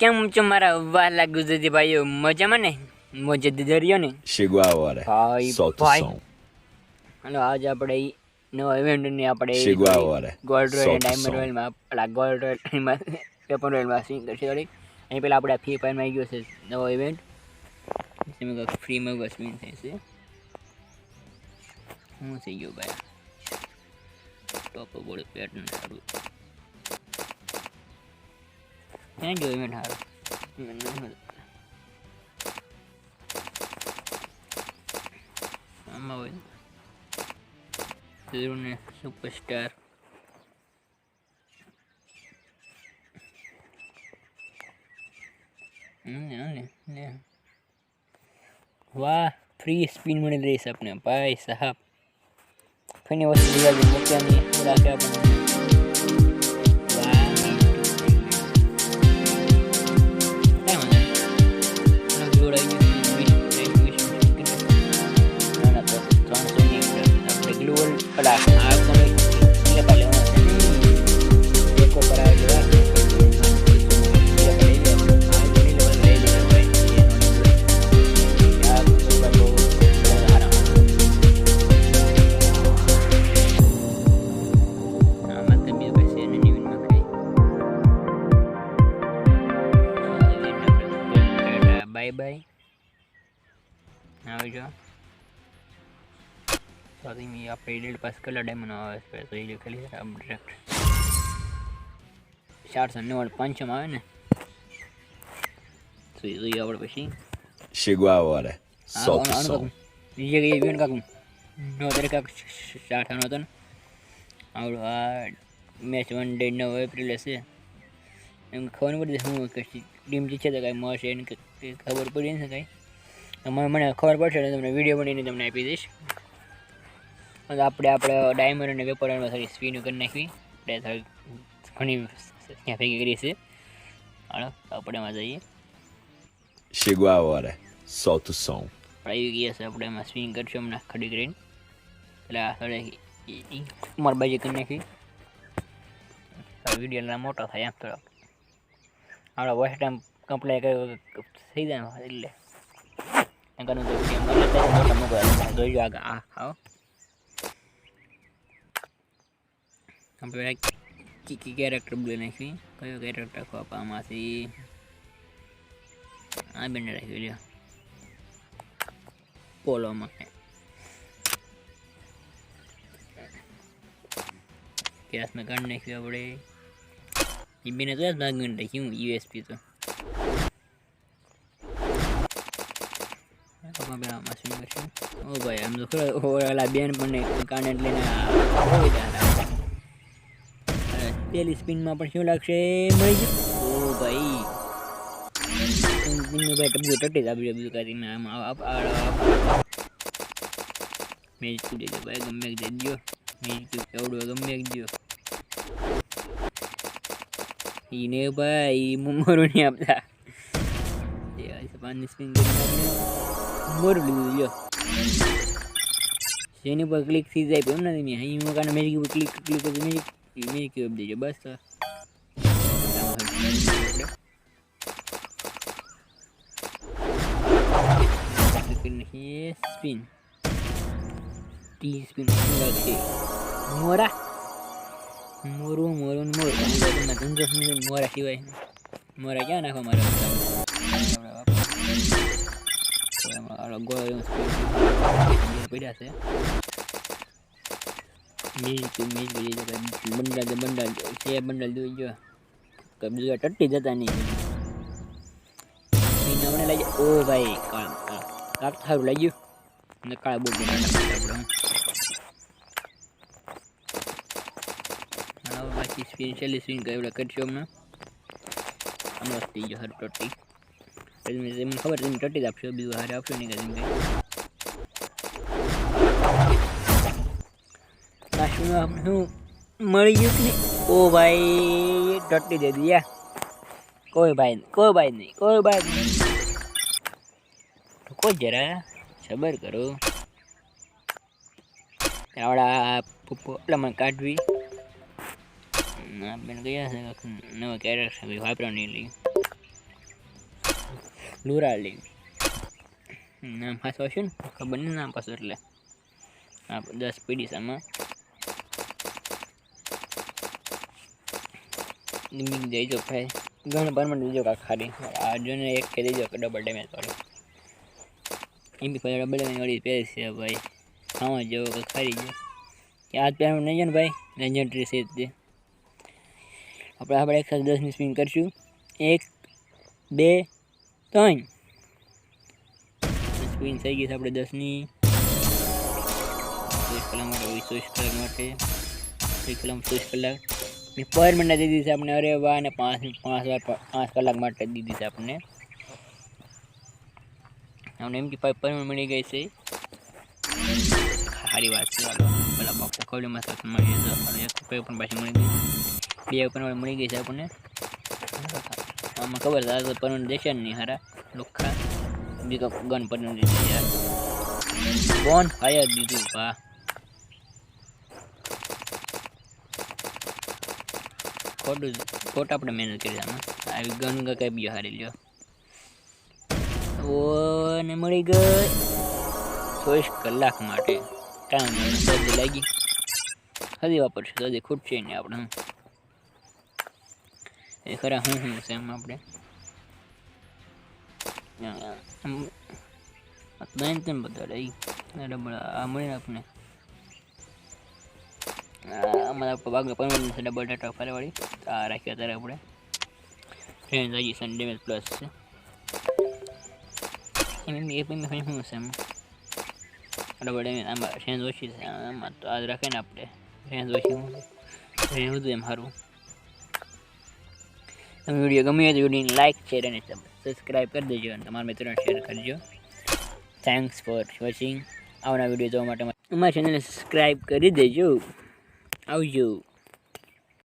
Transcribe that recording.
કેમ છો મારા વહાલા ગુજરાતી ભાઈઓ મજામાં ને મોજે દરિયો ને Chegou a hora. ભાઈ Solta o ભાઈ som. હલો આજે આપણે ઈ નવા ઇવેન્ટની આપણે Chegou a hora. Gold royal Solta o diamond som. રોયલમાં આપણા ગોલ્ડ રોયલમાં પેપર રોયલમાં સ્વિંગ કરશે થોડીક અહીં પહેલાં આપણે ફ્રી ફાયરમાં આવી ગયો છે નવો ઇવેન્ટ જેમાં કંઈક ફ્રીમાં સ્વિંગ થાય છે શું થઈ ગયું ભાઈ ટોપ બોર્ડ પેટર્ન સારું ક્યાં ગયો ઇવેન્ટ સારું મને નથી મળતું. આમાં હોય હીરો ને સુપરસ્ટાર હમ, લે, લે. વાહ ફ્રી સ્પિન મળી રહી છે આપણે ભાઈ સાહેબ ફની વસ્તુ દિવાળી મૂક્યાની રાખે આપણને ગ્લુઅલ પેલા આ પણ એટલે પાછળ લેવાના છે ને. એક ઉપર આવે છે, આ એક ઉપર આવે છે. આ લઈ લે. આ ઘણી level લઈ લે ભાઈ. એનો નહીં. આ ઉપર બહુ આરામ. આમાં તો બીજું કઈ છે નહીં, ઇવેન્ટમાં કઈ. આ ઇવેન્ટ આપણે બાય બાય આવી જાઓ તો તમે આપણે એડિટ પાસ કલર ડાયમંડ આવે છે તો એ ખાલી આમ ડિરેક્ટ ચારસો નવ્વાણું પાંચસોમાં આવે ને તો એ જોઈએ આપણે પછી Chegou a hora. આ Solta o આનું som. કાકું બીજે કઈ ઇવેન્ટ કાકું નો તારે કાક સાઠાનો હતો ને આવડો આ મેચ વન ડે નવ એપ્રિલ હશે એમ ખબર નહીં પડતી શું કશી ટીમ જીતશે તો કાંઈ મળશે એને કંઈ ખબર પડી નથી કાંઈ મને મને ખબર પડશે ને તમને વીડિયો બનાવીને તમને આપી દઈશ અને આપણે આપણે ડાયમંડ અને વેપારમાં થોડી સ્પીન કરી નાખવી. આપણે થોડી ઘણી ત્યાં ભેગી કરી છે. હાલો આપણે એમાં જઈએ. Chegou a hora. Solta o som. આવી ગયા છે આપણે એમાં સ્વિંગ કરશું હમણાં ખડી કરીને. એટલે આ થોડે ઉમરબાજી કરી નાખી. વીડિયો મોટો થાય એમ થોડો આપણે વોઇસ ટાઈમ કમ્પ્લેટ થઈ જાય એટલે. મોકલા જોઈજો આગળ આ ખાઓ આપણે કીકી કેરેક્ટર બોલી નાખી. કયો કેરેક્ટર ખોપા આમાંથી? આ બેને રાખી લ્યો. પોલોમાં કેસમાં કાઢી નાખ્યું આપણે. એ બેને તો જ ભાગ નાખ્યું યુએસપી તો. ભાઈ, આમ તો ખરો બેન પણ કાંડ લઈને હોય પેલી સ્પિનમાં પણ શું લાગશે? મળી ગયું? ઓ ભાઈ. સ્પિનનું ભાઈ ડબ્લ્યુ ટટી જ બીજું કાંઈ મેચ આમાં આપ મેં કીધું ભાઈ ગમે જઈ દો મેચ કેવડું ગમે દો ઈને ભાઈ મોરું નહીં આપતા પાણી સ્પિન મોરું લીધું જો જેની પર ક્લિક થઈ જાય એમ નથી. અહીં કારણે મેજિક ઉપર ક્લિક મોરા મોરું મોરું મોર તમે ધંધો મોરા સિવાય મોરા ક્યાં નાખો મારે ગોળ પડ્યા છે મિલ્ક મિલ્ક બંડલ બંડલ છે બંડલ જોઈ જો કે બીજું ટટ્ટી જતા નહીં નવને લઈ ઓ ભાઈ કાળ કાળ કાળ સારું લાગ્યું ને કાળા હવે બાકી સ્પિન છેલ્લી કરી આપણે કરશું હમણાં હમણાં થઈ ગયો હર ટટ્ટી પછી મને ખબર તમે ટટ્ટી જ આપશો બીજું હારે આપશો નહીં કે કંઈ લાસ્ટમાં આપણે મળી ગયું કે ઓ ભાઈ, ટટ્ટી દે દિયા. કોઈ ભાઈ કોઈ ભાઈ નહીં, કોઈ ભાઈ નહીં. કોઈ જરા સબર કરો. આવડા પોપલામાં કાઢવી. આપણે ગયા છે નવા કેરેક્ટર વાપરો નહીં લઈ લુરાલી નામ પાછું હશે ને? ખબર નહીં, નામ પાછું એટલે. આ દસ પીડીસામાં નિમિક દેજો ભાઈ ઘણા પરમાનન્ટ દેજો કાંક ખાલી જોને એક કે દેજો ડબલ ડેમેજ વાળી એમ બી ડબલ ડેમેજ વાળી પહેરી છે ભાઈ ખાવા જેવો કે ખારી જાય કે આજ પહેરવાનું નહીં છે ને ભાઈ લેજન્ડરી છે તે આપણે આપણે એક સાથે દસની સ્પિન કરીશું એક બે ત્રણ સ્પિન થઈ ગઈ છે આપણે દસની ચોવીસ કલાક માટે વીસ ચોવીસ કલાક માટે ચોવીસ કલાક ચોવીસ કલાક પર મિનિટ દીધી છે આપણે. અરે વાહ, અને પાંચ પાંચ વાર, પાંચ કલાક માટે દીધી છે આપણને આપણે એમ કે પર મળી ગઈ છે. સારી વાત છે, ચાલો. બોક્સ ખોલીમાં સાથે મળી આપણે એક રૂપિયા પણ પાછી મળી ગઈ બે પણ મળી ગઈ છે આપણને. આમાં ખબર છે, આ તો પરણ દેશે નહીં હારા. લુખા. બીજો ગન દીધું યાર. બોન ફાયર દીધું, વાહ. ખોટું ખોટ આપણે મહેનત કરી આમાં આવી ગન કઈ બીજો હારી લ્યો. ઓ ને મળી ગઈ ચોવીસ કલાક માટે. ટાઈમ સર્દી લાગી. હજી વાપરશું હજી ખૂટશે નહીં આપણે. એ ખરા, હું હું છે એમ આપણે. બેન બધા રહી. રબડા આ મળે આપણે અમારા છે ડબલ ડેટા ફરેવાળી આ રાખ્યા અત્યારે આપણે. ટ્રેન હજી સન ડેમેજ પ્લસ છે. એમ આમાં રેન્જ ઓછી છે. આમાં રાખે ને આપણે. રેન્જ ઓછી રેન્જ એમ સારું. વીડિયો ગમે તો વિડીયોને લાઇક શેર અને સબસ્ક્રાઈબ કરી દેજો અને તમારા મિત્રોને શેર કરજો. થેન્ક્સ ફોર વોચિંગ આવના વીડિયો જોવા માટે અમારા ચેનલને સબસ્ક્રાઈબ કરી દેજો. Oh, you.